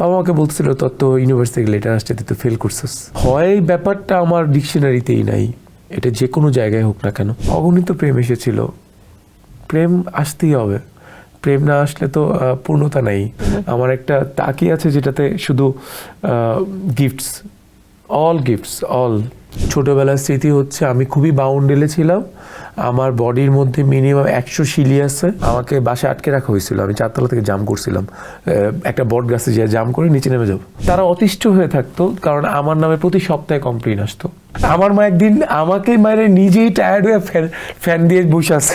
বাবা আমাকে বলছিল তোর ইউনিভার্সিটি লেটার আসছে, তুই ফেল করছিস। হয় ব্যাপারটা আমার ডিকশনারিতেই নাই। এটা যে কোনো জায়গায় হোক না কেন। অগণিত প্রেম এসেছিল। প্রেম আসতেই হবে। প্রেম না আসলে তো পূর্ণতা নাই। আমার একটা তাকি আছে যেটাতে শুধু গিফটস অল গিফটস অল ছোটবেলার স্মৃতি হচ্ছে আমি খুবই বাউন্ডেলে ছিলাম। আমার বডির মধ্যে মিনিমাম একশো শিলি আছে। আমাকে বাসে আটকে রাখা হয়েছিল। আমি চারতলা থেকে জাম করছিলাম। একটা বট গাছে যে জাম করে নিচে নেমে যাব। তারা অতিষ্ঠ হয়ে থাকতো, কারণ আমার নামে প্রতি সপ্তাহে কমপ্লেন আসতো। আমার মা একদিন আমাকে মায়ের নিজেই টায়ার্ড হয়ে ফ্যান ফ্যান দিয়ে বসে আছে।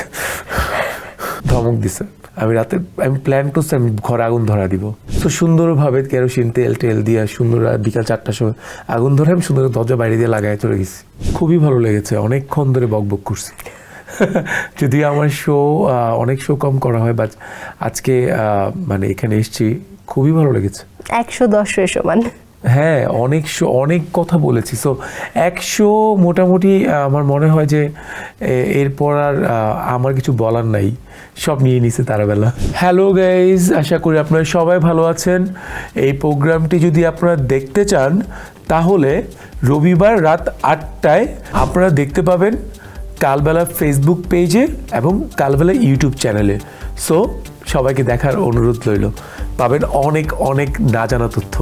ধমক দিছে। আমি রাতে, আমি প্ল্যান করছি, আমি ঘরে আগুন ধরা দিব। তো সুন্দরভাবে কেরোসিন, তেল, টেল দিয়ে সুন্দর বিকাল চারটার সময় আগুন ধরে আমি সুন্দর দরজা বাইরে দিয়ে লাগাই চলে গেছি। খুবই ভালো লেগেছে, অনেকক্ষণ ধরে বক বক করছি। যদি আমার শো অনেক শো কম করা হয় বাট আজকে মানে এখানে এসেছি, খুবই ভালো লেগেছে। একশো দশ সমান। হ্যাঁ অনেক শো, অনেক কথা বলেছি। সো একশো মোটামুটি আমার মনে হয় যে এরপর আর আমার কিছু বলার নাই। সব নিয়ে নিছে তারা বেলা হ্যালো গাইজ আশা করি আপনারা সবাই ভালো আছেন। এই প্রোগ্রামটি যদি আপনারা দেখতে চান, তাহলে রবিবার রাত আটটায় আপনারা দেখতে পাবেন কালবেলা ফেসবুক পেজে এবং কালবেলা ইউটিউব চ্যানেলে সো সবাইকে দেখার অনুরোধ রইল। পাবেন অনেক অনেক না জানা তথ্য।